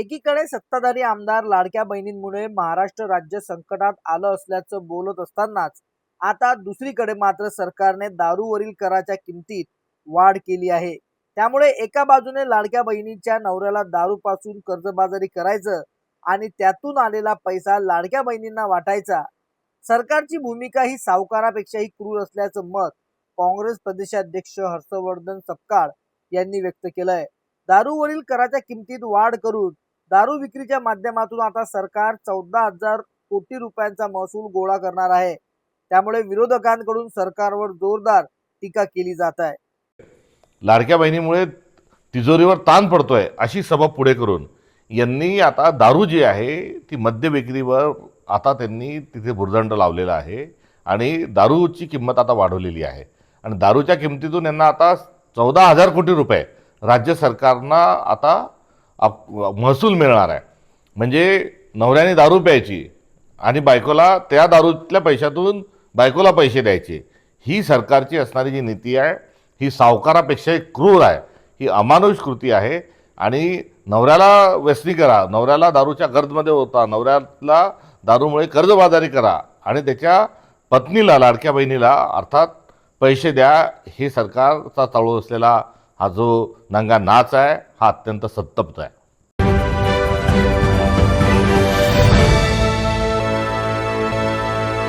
एकीकडे सत्ताधारी आमदार लाडक्या बहिणींमुळे महाराष्ट्र राज्य संकटात आलं असल्याचं बोलत असतानाच आता दुसरीकडे मात्र सरकारने दारूवरील कराच्या किमतीत वाढ केली आहे. त्यामुळे एका बाजूने लाडक्या बहिणीच्या नवऱ्याला दारूपासून कर्जबाजारी करायचं आणि त्यातून आलेला पैसा लाडक्या बहिणींना वाटायचा सरकारची भूमिका ही सावकारापेक्षाही क्रूर असल्याचं मत काँग्रेस प्रदेशाध्यक्ष हर्षवर्धन सपकाळ यांनी व्यक्त केलंय. दारूवरील कराच्या किमतीत वाढ करून दारू विक्रीच्या माध्यमातून आता सरकार चौदा हजार कोटी रुपयांचा महसूल गोळा करणार आहे. त्यामुळे विरोधकांकडून सरकारवर जोरदार टीका केली जात आहे. लाडक्या बहिणीमुळे तिजोरीवर ताण पडतोय अशी सभा पुढे करून. यांनी आता दारू जी आहे ती मद्य विक्रीवर आता त्यांनी तिथे भुर्दंड लावलेला आहे आणि दारूची किंमत आता वाढवलेली आहे. आणि दारूच्या किमतीतून यांना आता चौदा हजार कोटी रुपये राज्य सरकारनं आता आप महसूल मिळणार आहे. म्हणजे नवऱ्याने दारू प्यायची आणि बायकोला त्या दारूतल्या पैशातून बायकोला पैसे द्यायचे. ही सरकारची असणारी जी नीती आहे ही सावकारापेक्षा क्रूर आहे. ही अमानुष कृती आहे आणि नवऱ्याला व्यसनी करा नवऱ्याला दारूच्या गर्दमध्ये होता नवऱ्याला दारूमुळे कर्जबाजारी करा आणि त्याच्या पत्नीला लाडक्या बहिणीला अर्थात पैसे द्या हे सरकारचा चालू असलेला हा जो नंगा नाच आहे हा अत्यंत संतप्त आहे.